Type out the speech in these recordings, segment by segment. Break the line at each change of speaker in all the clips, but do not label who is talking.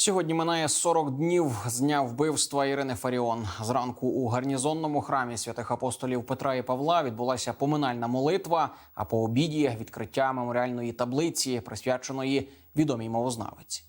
Сьогодні минає 40 днів з дня вбивства Ірини Фаріон. Зранку у гарнізонному храмі святих апостолів Петра і Павла відбулася поминальна молитва. А по обіді відкриття меморіальної таблиці, присвяченої відомій мовознавиці.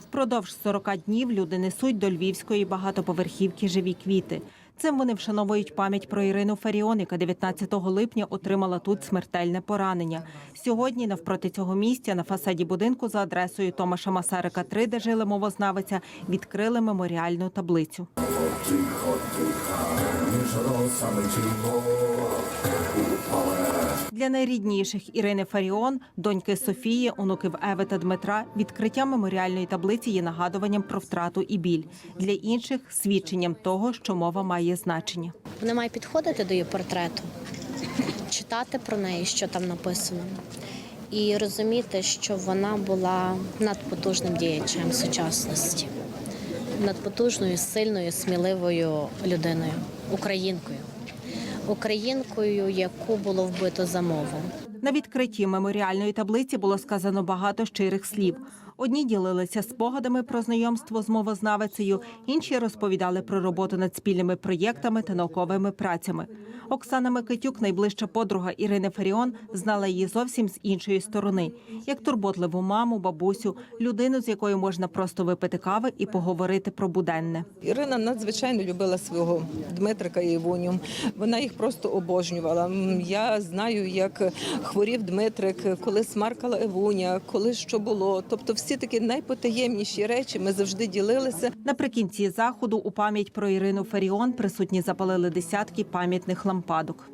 Впродовж 40 днів люди несуть до львівської багатоповерхівки живі квіти. Цим вони вшановують пам'ять про Ірину Фаріон, яка 19 липня отримала тут смертельне поранення. Сьогодні, навпроти цього місця, на фасаді будинку за адресою Томаша Масарика 3, де жила мовознавиця, відкрили меморіальну таблицю. Для найрідніших Ірини Фаріон, доньки Софії, онуків Еви та Дмитра, відкриття меморіальної таблиці є нагадуванням про втрату і біль. Для інших свідченням того, що мова має значення.
Вони мають підходити до її портрету, читати про неї, що там написано, і розуміти, що вона була надпотужним діячем сучасності, надпотужною, сильною, сміливою людиною, українкою, українкою, яку було вбито за мову.
На відкритті меморіальної таблиці було сказано багато щирих слів. Одні ділилися спогадами про знайомство з мовознавицею, інші розповідали про роботу над спільними проєктами та науковими працями. Оксана Микитюк, найближча подруга Ірини Фаріон, знала її зовсім з іншої сторони, як турботливу маму, бабусю, людину, з якою можна просто випити кави і поговорити про буденне.
Ірина надзвичайно любила свого Дмитрика і Івоню. Вона їх просто обожнювала. Я знаю, як хворів Дмитрик, коли смаркала Івоня, коли що було. Тобто, всі такі найпотаємніші речі ми завжди ділилися.
Наприкінці заходу у пам'ять про Ірину Фаріон присутні запалили десятки пам'ятних лампадок.